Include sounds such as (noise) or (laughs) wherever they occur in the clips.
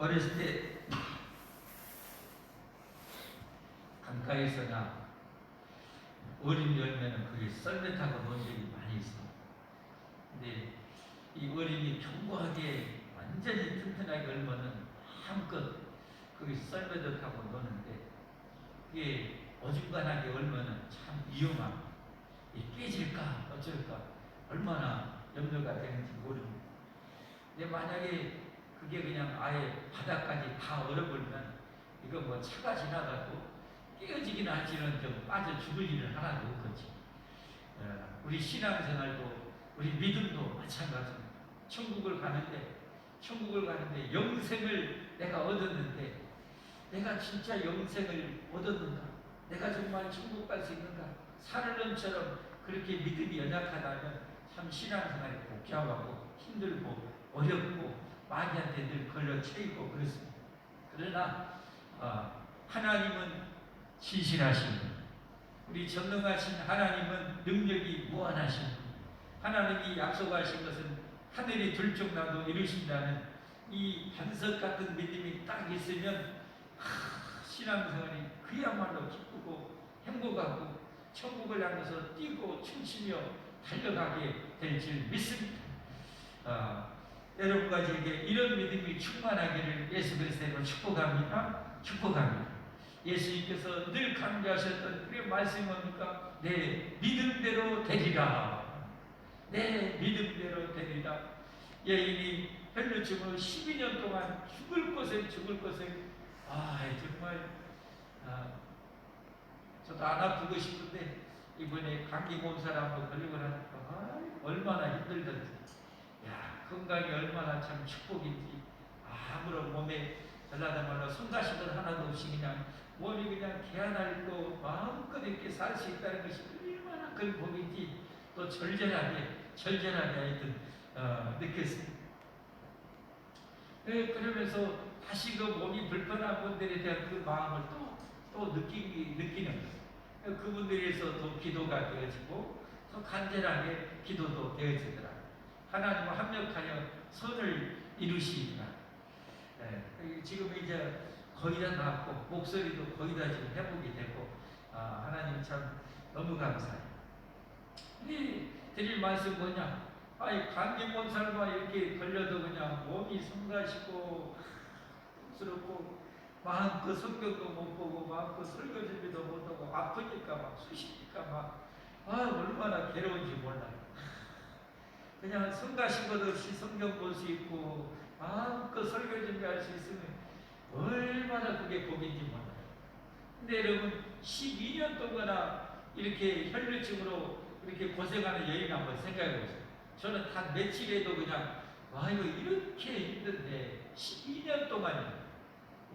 어렸을 때 강가에서나 어린 열매는 그게 썰매타고 논 적이 많이 있어. 근데 이 어린이 견고하게 완전히 튼튼하게 얼면은 한껏 거기 썰매도 타고 노는데 이게 어중간하게 얼면은 참 위험한 이 깨질까 어쩔까 얼마나 염려가 되는지 모릅니다. 근데 만약에 그게 그냥 아예 바닥까지 다 얼어버리면 이거 뭐 차가 지나가도 깨어지긴 하지는 좀 빠져 죽을 일은 하나도 없겠지. 어, 우리 신앙생활도 우리 믿음도 마찬가지입니다. 천국을 가는데 천국을 가는데 영생을 내가 얻었는데 내가 진짜 영생을 얻었는가? 내가 정말 천국 갈 수 있는가? 사르른처럼 그렇게 믿음이 연약하다면 참 신앙생활이 복잡하고 힘들고 어렵고 마귀한테 늘 걸려 채이고 그렇습니다. 그러나 어, 하나님은 신실하십니다. 우리 전능하신 하나님은 능력이 무한하십니다. 하나님이 약속하신 것은 하늘이 둘쪽 나도 이루신다는 이 반석 같은 믿음이 딱 있으면 하, 신앙생활이 그야말로 기쁘고 행복하고 천국을 향해서 뛰고 춤추며 달려가게 될 줄 믿습니다. 아, 여러분과 저에게 이런 믿음이 충만하기를 예수 그리스도로 축복합니다. 축복합니다. 예수님께서 늘 강조하셨던 그 말씀이 뭡니까? 내 믿음대로 되리라. 내 믿음대로 되리라. 여인이 혈루증으로 12년 동안 죽을 것에 죽을 것에 아 정말 아, 저도 안 아프고 싶은데 이번에 감기 몸살 한번 걸리고 나니까 아, 얼마나 힘들던지 야 건강이 얼마나 참 축복인지 아무런 몸에 전라도 말로 손가시들 하나도 없이 그냥 몸이 그냥 개안할고 마음껏 이렇게 살 수 있다는 것이 얼마나 큰 복인지 또 절절하게 절절하게 하여튼 어, 느꼈습니다. 네, 그러면서 다시 그 몸이 불편한 분들에 대한 그 마음을 또, 또 느끼기, 느끼는 거예요. 그분들에서 또 기도가 되어지고 또 간절하게 기도도 되어지더라. 하나님과 합력하여 선을 이루시니까. 네, 지금 이제 거의 다 낫고 목소리도 거의 다 지금 회복이 되고 아, 하나님 참 너무 감사해요. 이 드릴 말씀 뭐냐? 아이 감기 몸살만 이렇게 걸려도 그냥 몸이 성가시고 스럽고 마음껏 성경도 못 보고 마음껏 설교 준비도 못하고 아프니까 막 쑤시니까 막 아, 얼마나 괴로운지 몰라요. 그냥 성가신 것 없이 성경 볼 수 있고 마음껏 설교 준비할 수 있으면 얼마나 그게 복인지 몰라요. 근데 여러분 12년 동안이나 이렇게 혈류증으로 이렇게 고생하는 여인 한번 생각해 보세요. 저는 단 며칠에도 그냥 와 이거 이렇게 힘든데 12년 동안이요.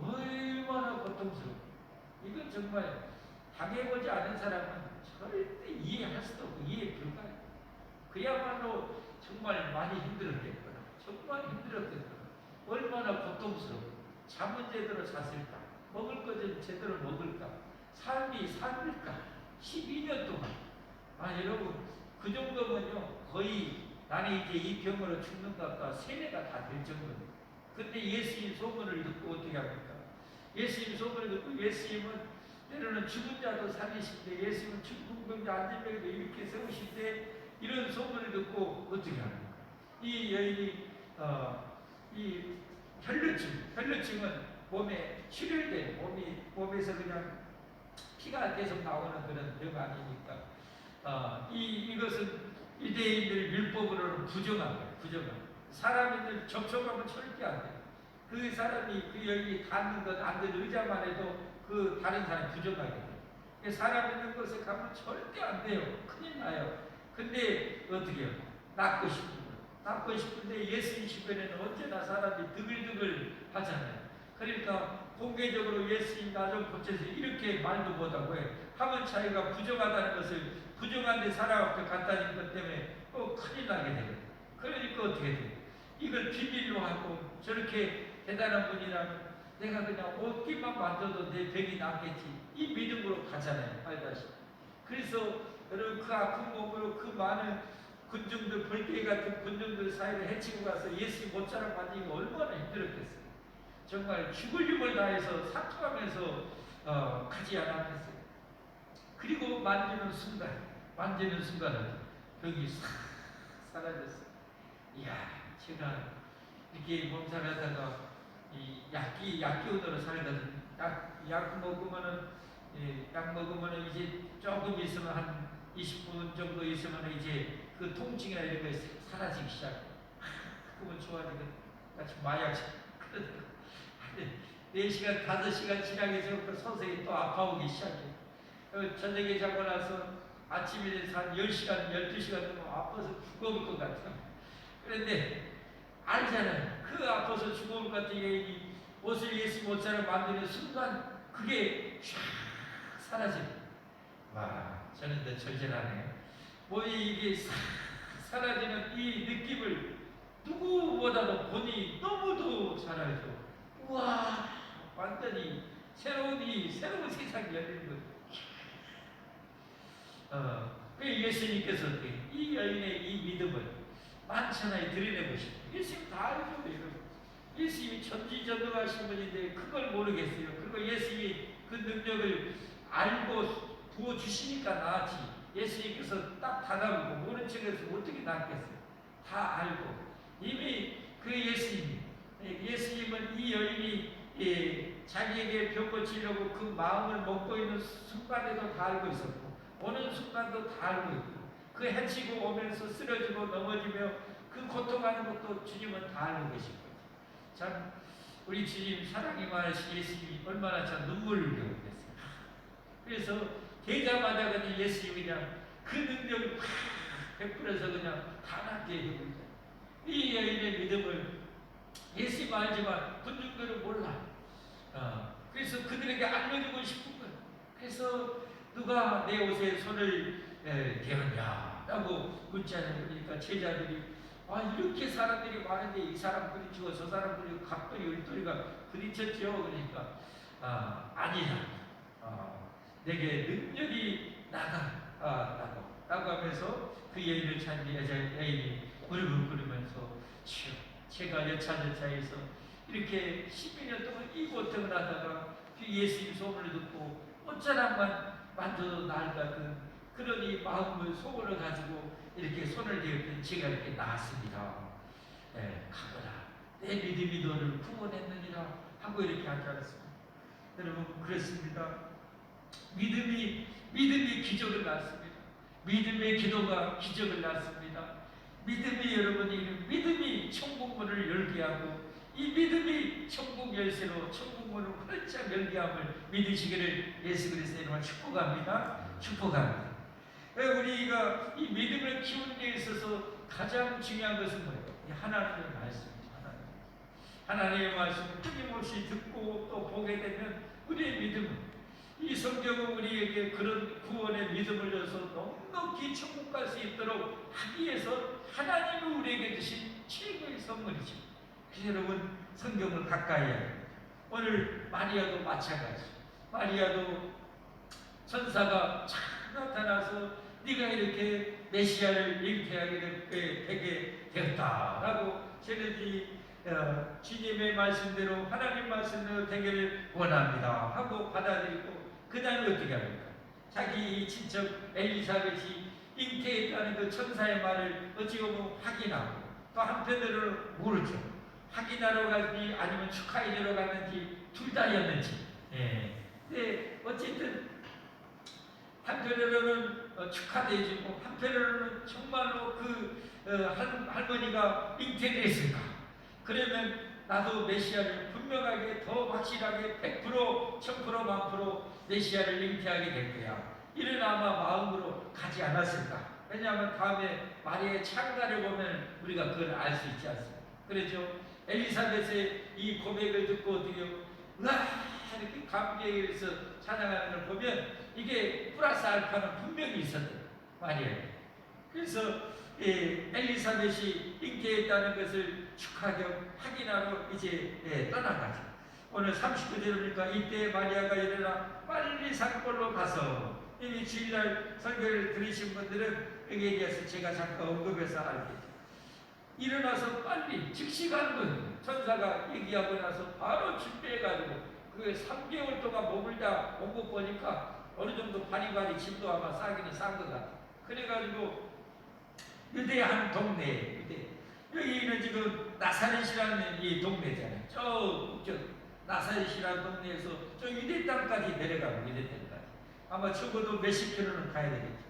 얼마나 고통스러워. 이건 정말 당해보지 않은 사람은 절대 이해할 수도 없고 이해 불가해. 그야말로 정말 많이 힘들었겠구나. 정말 힘들었겠구나. 얼마나 고통스러워. 잠은 제대로 잤을까? 먹을 것은 제대로 먹을까? 삶이 삶일까? 12년 동안. 아, 여러분, 그 정도면요, 거의 나는 이제 이 병으로 죽는 것과 세뇌가 다 될 정도입니다. 근데 예수님 소문을 듣고 어떻게 합니까? 예수님 소문을 듣고 예수님은 때로는 죽은 자도 살리신데 예수님은 중풍병자 안진병도 이렇게 세우신데 이런 소문을 듣고 어떻게 합니까? 이 여인이 어, 이 혈루증, 혈루증은 몸에 출혈돼 몸이 몸에서 그냥 피가 계속 나오는 그런 병 아니니까 어, 이 이것은 유대인들 율법으로는 부정한 거예요. 부정한. 사람들 접촉하면 절대 안 돼요. 그 사람이 그 여기 닿는 것, 앉은 의자만 해도 그 다른 사람이 부정하게 돼요. 사람 있는 곳에 가면 절대 안 돼요. 큰일 나요. 근데 어떻게 해요? 낫고 싶은 거예요. 낫고 싶은데 예수님 주변에는 언제나 사람이 드글드글 하잖아요. 그러니까 공개적으로 예수님 나 좀 고쳐서 이렇게 말도 못하고 해. 하면 자기가 부정하다는 것을 부정한데 사람 앞에 갖다는 것 때문에 꼭 큰일 나게 되거든요. 그러니까 어떻게 돼? 이걸 비밀로 하고 저렇게 대단한 분이라면 내가 그냥 옷깃만 만져도 내 병이 낫겠지. 이 믿음으로 가잖아요. 알다시피. 그래서 여러분 그 아픈 몸으로 그 많은 군중들, 벌떼 같은 군중들 사이를 헤치고 가서 예수 못자락 만지기 얼마나 힘들었겠어요. 정말 죽을 힘을 다해서 사투하면서 어, 가지 않았겠어요. 그리고 만지는 순간, 만지는 순간은 병이 싹 사라졌어요. 이야, 제가 이렇게 몸살하다가 이 약기 약기운으로 살거든. 약, 약 먹으면은 예, 약 먹으면은 이제 조금 있으면 한 20분 정도 있으면 이제 그 통증이나 이런 거 사라지기 시작해. (laughs) 그러면 좋아지거든. 마치 마약처럼. 그러다가 (laughs) 한 4시간, 5시간 지나면서 그 서서히 또 아파오기 시작해. 그 저녁에 자고 나서 아침에 돼서 한 10시간, 12시간 정도 아파서 죽어올 것 같아. 그런데 알잖아요. 그 아파서 죽어올 것 같은 이 옷을 예수 못사를 만드는 순간 그게 쫙 사라져요. 와, 저는 더 절절하네요. 뭐 이게 싹 사라지는 이 느낌을 누구보다도 본인이 너무도 잘 알죠. 우와, 완전히 새로운 이 새로운 세상이 열리는 거죠. 어, 그 예수님께서 어떻게 이 여인의 이 믿음을 만천하에 싶어요. 예수님 다 알죠, 여러분. 예수님이 전지전능하신 분인데 그걸 모르겠어요. 그리고 예수님이 그 능력을 알고 부어 주시니까 나았지. 예수님께서 딱 다가오고 모른 척해서 어떻게 낫겠어요. 다 알고 이미 그 예수님, 예수님은 이 여인이 예, 자기에게 병 고치려고 그 마음을 먹고 있는 순간에도 다 알고 있었고 오는 순간도 다 알고 있고 그 해치고 오면서 쓰러지고 넘어지며 그 고통하는 것도 주님은 다 알고 계신 거죠. 참 우리 주님 사랑이 많으신 예수님이 얼마나 참 눈물을 흘렸겠어요. 그래서 되자마자 그냥 예수님이 그냥 그 능력을 확 베풀어서 그냥 다 낫게 해버리죠. 이 여인의 믿음을 예수님 알지만 군중들은 몰라. 어, 그래서 그들에게 알려주고 싶은 거예요. 그래서 누가 내 옷에 손을 에, 대었냐? 라고 묻잖아요. 그러니까 제자들이 아 이렇게 사람들이 많은데 이 사람 부딪히고 저 사람 부딪히고 갑돌이 울돌이가 부딪혔죠. 그러니까 아, 아니다. 아, 내게 능력이 나가라고 라고 하면서 그 여인을 찾는 여자 여인이 무릎을 꿇으면서 주여 제가 여차저차해서 이렇게 12년 동안 이 고통을 하다가 그 예수님 소문을 듣고 어쩌나만 나을 것 같은 그런 이 마음을 소원을 가지고 이렇게 손을 대었더니 제가 이렇게 나았습니다. 예, 가거라. 내 믿음이 너를 구원했느니라 하고 이렇게 하지 않았습니다. 여러분 그렇습니다. 믿음이 믿음이 기적을 낳습니다. 믿음의 기도가 기적을 낳습니다. 믿음이 여러분이 믿음이 천국 문을 열게 하고 이 믿음이 천국 열쇠로 천국 문을 활짝 열게 함을 믿으시기를 예수 이름으로 축복합니다. 축복합니다. 왜 우리가 이 믿음을 키우는 데 있어서 가장 중요한 것은 뭐예요? 이 하나님의. 하나님. 하나님의 말씀을 끊임없이 듣고 또 보게 되면 우리의 믿음은 이 성경은 우리에게 그런 구원의 믿음을 줘서 넉넉히 천국 갈 수 있도록 하기 위해서 하나님이 우리에게 주신 최고의. 그래서 여러분 성경을 가까이 됩니다. 오늘 마리아도 마찬가지. 마리아도 천사가 착 나타나서 네가 이렇게 메시아를 잉태하게 되게 되었다라고 저는 어, 주님의 말씀대로 하나님 말씀대로 되기를 원합니다 하고 받아들이고 그 다음에 어떻게 합니까? 자기 이 친척 엘리사벳이 잉태했다는 그 천사의 말을 어찌 보면 확인하고 또 한편으로는 모르죠. 확인하러 갔는지 아니면 축하해주러 갔는지 둘 다였는지. 예. 근데 어쨌든 한편으로는 어, 축하도 해주고 한편으로는 정말로 그 어, 할, 할머니가 잉태됐을까? 그러면 나도 메시아를 분명하게 더 확실하게 100% 1000% 만프로 메시아를 잉태하게 될 거야. 이런 아마 마음으로 가지 않았을까? 왜냐하면 다음에 마리아의 창가를 보면 우리가 그걸 알 수 있지 않습니까? 그렇죠? 엘리사벳의 이 고백을 듣고 어떻게 와 이렇게 감격에서 찬양하는 걸 보면 이게 플러스 알파는 분명히 있었대요. 마리아. 그래서 예, 엘리사벳이 잉태했다는 것을 축하겸 확인하러 이제 예, 떠나가죠. 오늘 39절이니까 이때 마리아가 일어나 빨리 산골로 가서 이미 주일날 설교를 들으신 분들은 여기에 대해서 제가 잠깐 언급해서 알겠죠. 일어나서 빨리 즉시 거예요. 천사가 얘기하고 나서 바로 준비해가지고 그 3개월 동안 머물다 온거 보니까 어느 정도 바리바리 짐도 아마 싸기는 싼 것 같아. 그래가지고 유대 한 동네 유대 여기는 지금 나사렛이라는 이 동네잖아요. 저, 저 나사렛이라는 동네에서 저 유대 땅까지 내려가고 유대 땅까지 아마 적어도 몇십 킬로는 가야 되겠죠.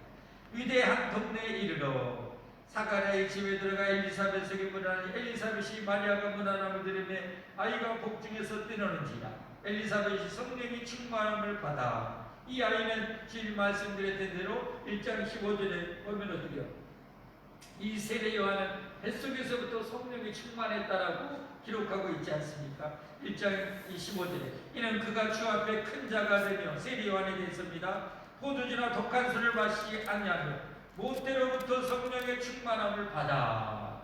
유대 한 동네에 이르러 사가랴의 집에 들어가 엘리사벳에게 문하니 엘리사벳이 마리아가 문안함을 들으며 아이가 복중에서 뛰노는지라 엘리사벳이 성령이 충만함을 받아 이 아이는 질 말씀드렸던 대로 1장 15절에 보면 어떻게요? 이 세례 요한은 뱃속에서부터 성령이 충만했다라고 기록하고 있지 않습니까? 1장 25절에 이는 그가 주 앞에 큰 자가 되며 세례 요한에 대해서입니다. 포도주나 독한 술을 마시지 아니하며 모태로부터 성령의 충만함을 받아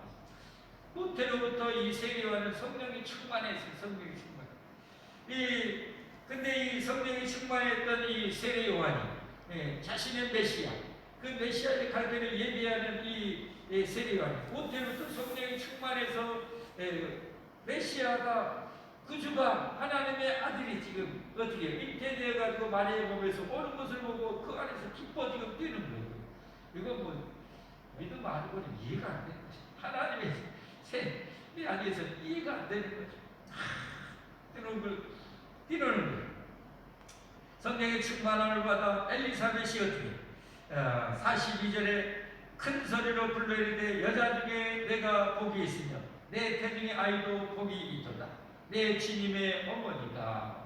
모태로부터 이 세례 요한은 성령이 충만했어요. 성령이 충만. 이 근데 이 성령이 충만했던 이 세례 요한이 예, 자신의 메시아 그 메시아의 갈대를 예비하는 이 예, 세례 요한이 모태로부터 성령이 충만해서 예, 메시아가 그 주가 하나님의 아들이 지금 어떻게 잉태되어 가지고 마리아의 몸에서 오는 것을 보고 그 안에서 기뻐 지금 뛰는 거예요. 이거 뭐 믿음 아니고는 이해가 안 되는 거죠. 하나님의 새 안에서 이해가 안 되는 거죠. 아, 뛰는 걸 뛰는 거예요. 성령의 충만함을 받아 엘리사벳이 어떻게 어, 42절에 큰 소리로 불러 이르되 여자 중에 내가 복이 있으며 내 태중의 아이도 복이 있도다. 내 주님의 어머니가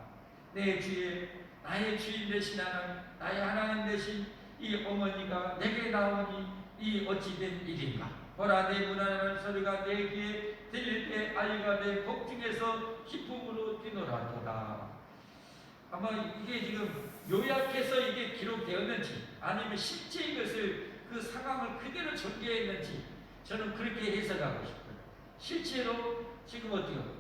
내 주의 나의 주인 되신 하나님 나의 하나님 되신 이 어머니가 내게 나오니 이 어찌된 일인가? 보라 내 문화라는 소리가 내 귀에 들릴 때 아이가 내 복중에서 기쁨으로 뛰노라도다. 아마 이게 지금 요약해서 이게 기록되었는지 아니면 실제 이것을 그 상황을 그대로 전개했는지 저는 그렇게 해석하고 싶어요 실제로 지금 어때요?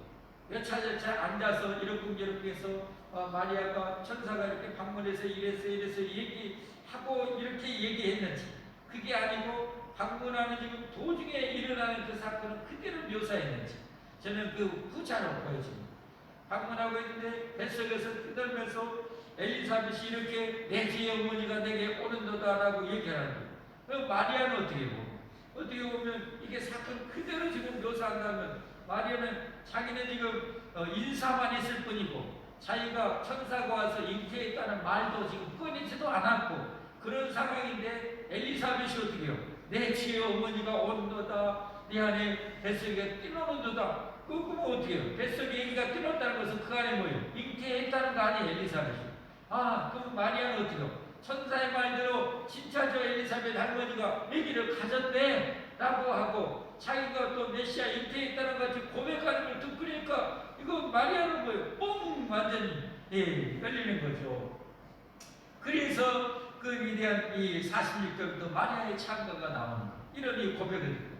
여차저차 앉아서 이렇게 이렇게 해서 어, 마리아가 천사가 이렇게 방문해서 이래서 이래서 얘기하고 이렇게 얘기했는지 그게 아니고 방문하는 지금 도중에 일어나는 그 사건을 그대로 묘사했는지 저는 그 후자로 보여집니다. 방문하고 있는데 뱃속에서 뜯으면서 엘리사벳이 이렇게 내 주의 어머니가 내게 오는도다라고 얘기하는 거예요. 그 마리아는 어떻게 보면 어떻게 보면 이게 사건 그대로 지금 묘사한다면 마리아는 자기는 지금 어, 인사만 있을 뿐이고 자기가 천사가 와서 잉태했다는 말도 지금 꺼내지도 않았고 그런 상황인데 엘리사벳이 어떻게 해요? 내 주의 어머니가 온도다 네 안에 뱃속에 뛰노는도다 그거 어떻게 해요? 뱃속에 얘기가 뛰놀다는 것은 그 안에 뭐예요? 잉태했다는 거 아니에요 엘리사벳이 아 그럼 마리아는 어떻게 해요? 천사의 말대로 진짜 저 엘리사벳 할머니가 아기를 가졌네 라고 하고 자기가 또 메시아 잉태했다는 것 같이 고백하는 걸 듣고 그러니까 이거 마리아는 뭐예요? 뻥 완전히 예, 열리는 거죠. 그래서 그 위대한 이 46절부터 마리아의 찬가가 나오는 거. 이런 이 고백을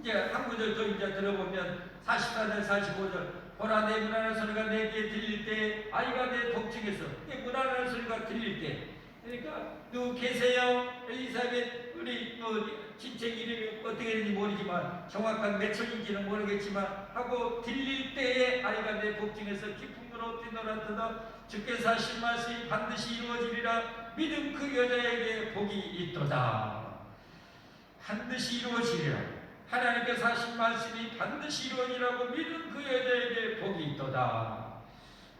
이제 한 구절 더 이제 들어보면 44절 45절 보라 내 문화는 소리가 내게 들릴 때 아이가 내 복층에서 내 문화는 소리가 들릴 때 그러니까 누구 계세요? 엘리사벳 우리 뭐 친척 이름이 어떻게 되는지 모르지만 정확한 몇 천인지는 모르겠지만 하고 들릴 때에 아이가 내 복중에서 기쁨으로 뛰놀았도다 주께서 하신 말씀이 반드시 이루어지리라 믿음 그 여자에게 복이 있도다. 반드시 이루어지리라. 하나님께서 하신 말씀이 반드시 이루어지라고 믿음 그 여자에게 복이 있도다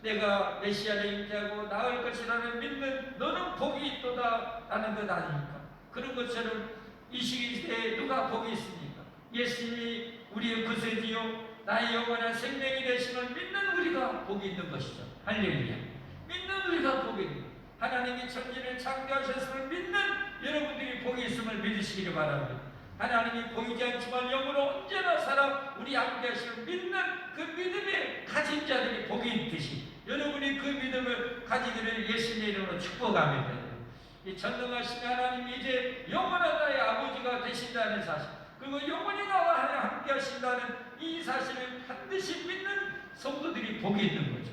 내가 메시아를 잉태하고 나을 것이라는 믿는 너는 복이 있도다 라는 것 아닙니까? 그런 것처럼 이 시기에 누가 복이 있습니까? 예수님이 우리의 구세주요 나의 영원한 생명이 되시는 믿는 우리가 복이 있는 것이죠. 할렐루야. 믿는 우리가 복이 있는 하나님이 천지를 창조하셨음을 믿는 여러분들이 복이 있음을 믿으시기를 바랍니다. 하나님이 보이지 않지만 영으로 언제나 살아 우리 함께 하시는 믿는 그 믿음의 가진 자들이 복이 있듯이 여러분이 그 믿음을 가지기를 예수님의 이름으로 축복합니다. 이 전능하신 하나님이 이제 영원한 나의 아버지가 되신다는 사실 그리고 영원히 나와 함께 하신다는 이 사실을 반드시 믿는 성도들이 복이 있는 거죠.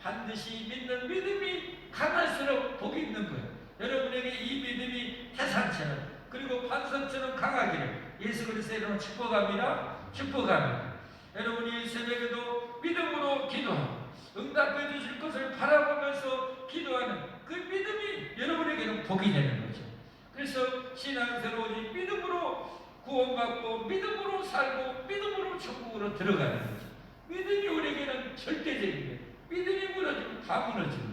반드시 믿는 믿음이 강할수록 복이 있는 거예요. 여러분에게 이 믿음이 태산처럼 그리고 반석처럼 강하기를 예수 그리스도의 이름으로 축복합니다. 축복합니다. 여러분이 새벽에도 믿음으로 기도하고 응답해 주실 것을 바라보면서 기도하는 그 믿음이 여러분에게는 복이 되는 거죠. 그래서 신앙생활 오직 믿음으로 구원받고 믿음으로 살고 믿음으로 천국으로 들어가는 거죠. 믿음이 우리에게는 절대적인 거예요. 믿음이 무너지면 다 거예요.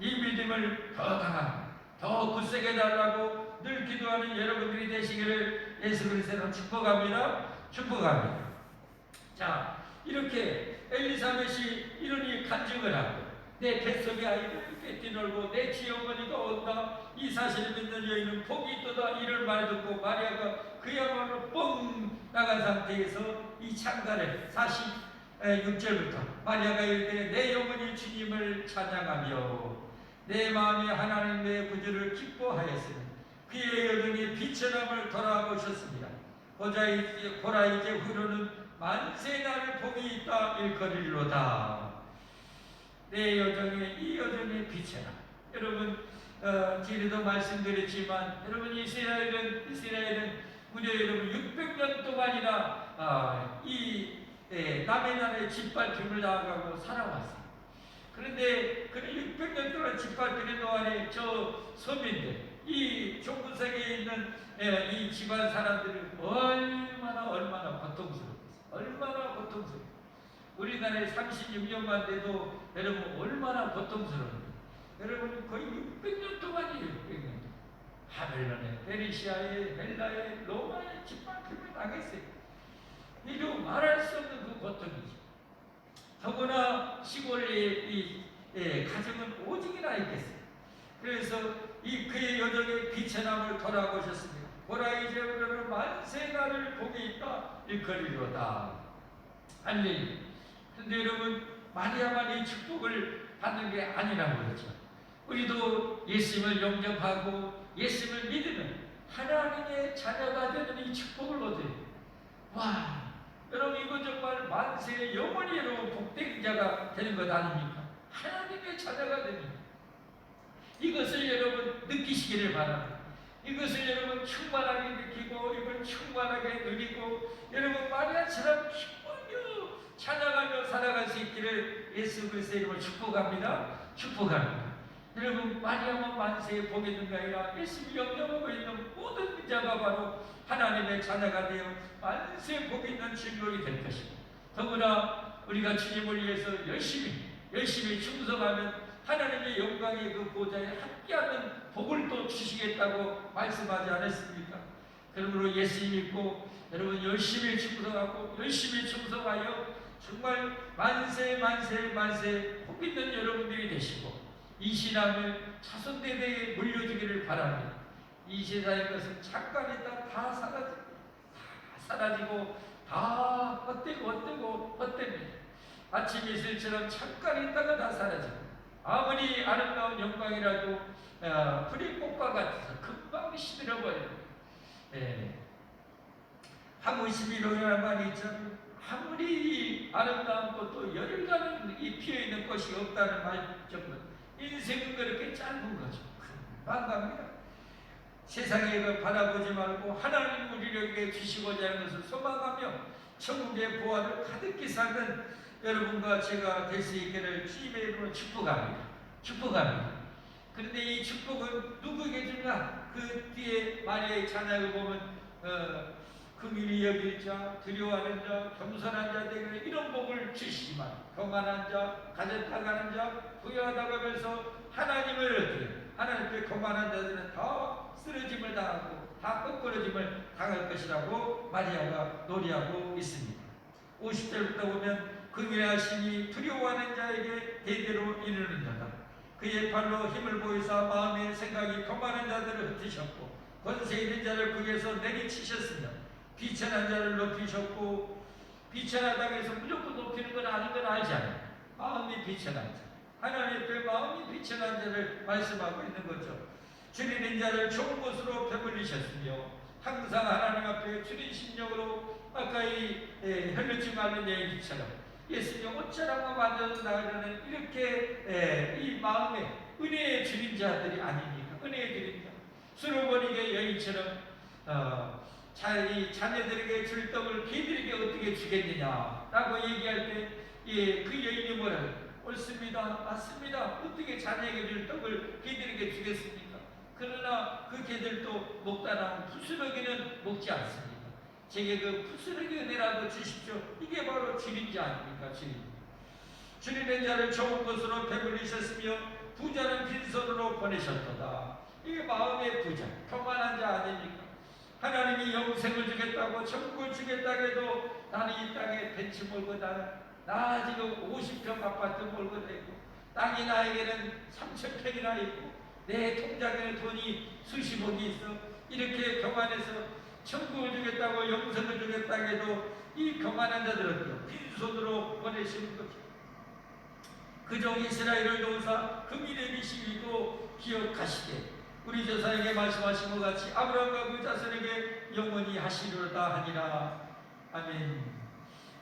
이 믿음을 더 강한, 더 굳세게 달라고 늘 기도하는 여러분들이 되시기를 예수 그리스도로 축복합니다. 축복합니다. 자, 이렇게 엘리사벳이 이러니 간증을 하고 내 뱃속의 이렇게 뛰놀고 내 지어머니가 온다 이 사실을 믿는 여인은 복이 있도다 이를 말 듣고 마리아가 그야말로 뻥 나간 상태에서 이 창가를 46절부터 마리아가 이르되 내 영혼이 주님을 찬양하며 내 마음이 하나님의 구주를 기뻐하였으니 그의 여정이 비천함을 돌아보셨습니다. 보자 이제 보라 이제 후로는 만세 나를 복이 있다 일거리로다. 내 여정에 이 여정에 비춰라. 여러분 어, 뒤에도 말씀드렸지만 여러분 이스라엘은 이스라엘은 무려 여러분 600년 동안이나 아, 이 예, 남의 나라의 짓밟힘을 당하고 살아왔어요. 그런데 그 600년 동안 짓밟히는 동안에 저 서민들, 이 종부세계에 있는 예, 이 집안 사람들은 얼마나 얼마나 고통스러웠어요. 얼마나 고통스러워요. 우리나라에 36년만 돼도 여러분 얼마나 고통스러워요. 여러분 거의 600년 동안이에요. 600년. 바벨론에, 페르시아에, 헬라에, 로마에 짓밟힘을 당했어요. 이루 말할 수 없는 그 고통이죠. 더구나 시골의 이 예, 가정은 오직이나 있겠어요. 그래서 이 그의 여정의 비천함을 돌아보셨습니다. 보라 이제 우리는 만세 나를 복이 있다 일거리로다. 할렐루야. 근데 여러분 마리아만 이 축복을 받는 게 아니라고 그러죠. 우리도 예수님을 영접하고 예수님을 믿으면 하나님의 자녀가 되는 이 축복을 얻어요. 와, 여러분 이거 정말 만세의 영원히 여러분 복된 자가 되는 것 아닙니까? 하나님의 자녀가 됩니다. 이것을 여러분 느끼시기를 바랍니다. 이것을 여러분 충만하게 느끼고 이걸 충만하게 누리고 여러분 마리아처럼 기쁘며 찬양하며 살아갈 수 있기를 예수 그리스도의 이름으로 축복합니다. 축복합니다. 여러분 마리아만 만세의 복이 있는 게 아니라 예수를 영접하고 있는 모든 자가 바로 하나님의 자녀가 되어 만세 복 있는 진로이 될 것입니다. 더구나 우리가 주님을 위해서 열심히 열심히 충성하면 하나님의 영광의 그 보좌에 함께하는 복을 또 주시겠다고 말씀하지 않았습니까? 그러므로 예수 믿고 여러분 열심히 충성하고 열심히 충성하여 정말 만세 만세 만세 복 있는 여러분들이 되시고 이 신앙을 자손 대대에 물려주기를 바랍니다. 이 세상의 것은 잠깐 있다 다 사라지고 다 사라지고 다 헛되고 헛되고 헛됩니다. 아침 이슬처럼 잠깐 있다가 다 사라지고 아무리 아름다운 영광이라도 어, 풀이 꽃과 같아서 금방 시들어버려요. 예. 한무십이 로야만 있잖아요. 아무리 아름다운 꽃도 열가는 이 피어있는 꽃이 없다는 말 정도. 인생은 그렇게 짧은 거죠. 금방 갑니다. 세상에 그 바라보지 말고 하나님 우리에게 주시고자 하는 것을 소망하며 천국의 보화를 가득히 사는 여러분과 제가 될 수 있기를 주님의 이름으로 축복합니다. 축복합니다. 그런데 이 축복은 누구에게 주냐? 그 뒤에 마리아의 찬양을 보면 어, 금일이 여길 자, 두려워하는 자, 겸손한 자들에게 이런 복을 주시지만 교만한 자, 가졌다가는 자, 부여하다가 하면서 하나님을 어떻게 하나님께 교만한 자들은 다 쓰러짐을 당하고 다 거꾸러짐을 당할 것이라고 마리아가 노래하고 있습니다. 50절부터 보면 그위하심이 두려워하는 자에게 대대로 이르는도다. 그의 발로 힘을 보이사 마음의 생각이 교만한 자들을 흩으셨고 권세 있는 자를 북에서 내리치셨으며 비천한 자를 높이셨고 비천하다고 해서 무조건 높이는 건 아닌 건 알잖아요. 마음이 비천한 자. 하나님 앞에 마음이 비천한 자를 말씀하고 있는 거죠. 줄이는 자를 좋은 곳으로 배불리셨으며 항상 하나님 앞에 줄인 심령으로 아까 이 에, 혈루증 앓는 여인처럼 예수님 옷자랑과 만져도 나가는 이렇게 에, 이 마음에 은혜의 줄인 자들이 아닙니까? 은혜의 줄인 자. 수로버리게 여인처럼 어, 자, 이 자녀들에게 줄 떡을 걔들에게 어떻게 주겠느냐라고 얘기할 때, 예, 그 여인이 뭐라고? 옳습니다. 맞습니다. 어떻게 자녀에게 줄 떡을 걔들에게 주겠습니까? 그러나 그 개들도 먹다 남은 부스러기는 먹지 않습니다. 제게 그 부스러기 은혜라도 주십시오. 이게 바로 주인자 아닙니까? 주인. 주님의 자를 좋은 것으로 배불리셨으며 부자는 빈손으로 보내셨도다. 이게 마음의 부자, 평안한 자 아닙니까? 하나님이 영생을 주겠다고 천국을 주겠다고 해도 나는 이 땅에 벤치 몰고 다나 나 지금 50평 아파트 몰고 다니고 땅이 나에게는 3천 평이나 있고 내 통장에 돈이 수십억이 있어 이렇게 경안해서 천국을 주겠다고 영생을 주겠다고 해도 이 경안한 자들은 빈손으로 보내시는 거죠. 그저 이스라엘을 도우사 그 미래의 시위도 기억하시되 우리 조사에게 말씀하신 것 같이 아브라함과 그 자손에게 영원히 하시리로다 하니라. 아멘.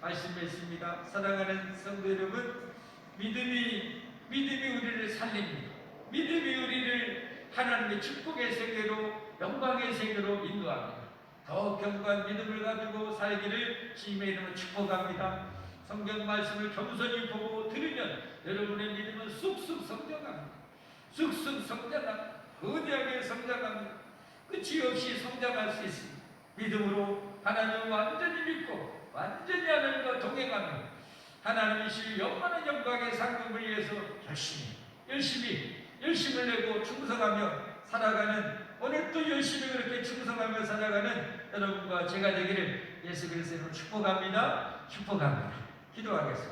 말씀했습니다. 사랑하는 성도 여러분 믿음이 믿음이 우리를 살립니다. 믿음이 우리를 하나님의 축복의 세계로 영광의 세계로 인도합니다 더 견고한 믿음을 가지고 살기를 주님의 이름으로 축복합니다 성경 말씀을 겸손히 보고 들으면 여러분의 믿음은 쑥쑥 성장합니다. 쑥쑥 성장합니다. 거대하게 성장합니다. 끝이 없이 성장할 수 있습니다. 믿음으로 하나님을 완전히 믿고 완전히 하나님과 동행하며 하나님이시 영원한 영광의 상급을 위해서 열심히 열심히 열심을 내고 충성하며 살아가는 오늘 또 열심히 그렇게 충성하며 살아가는 여러분과 제가 되기를 예수 그리스도로 축복합니다. 축복합니다. 기도하겠습니다.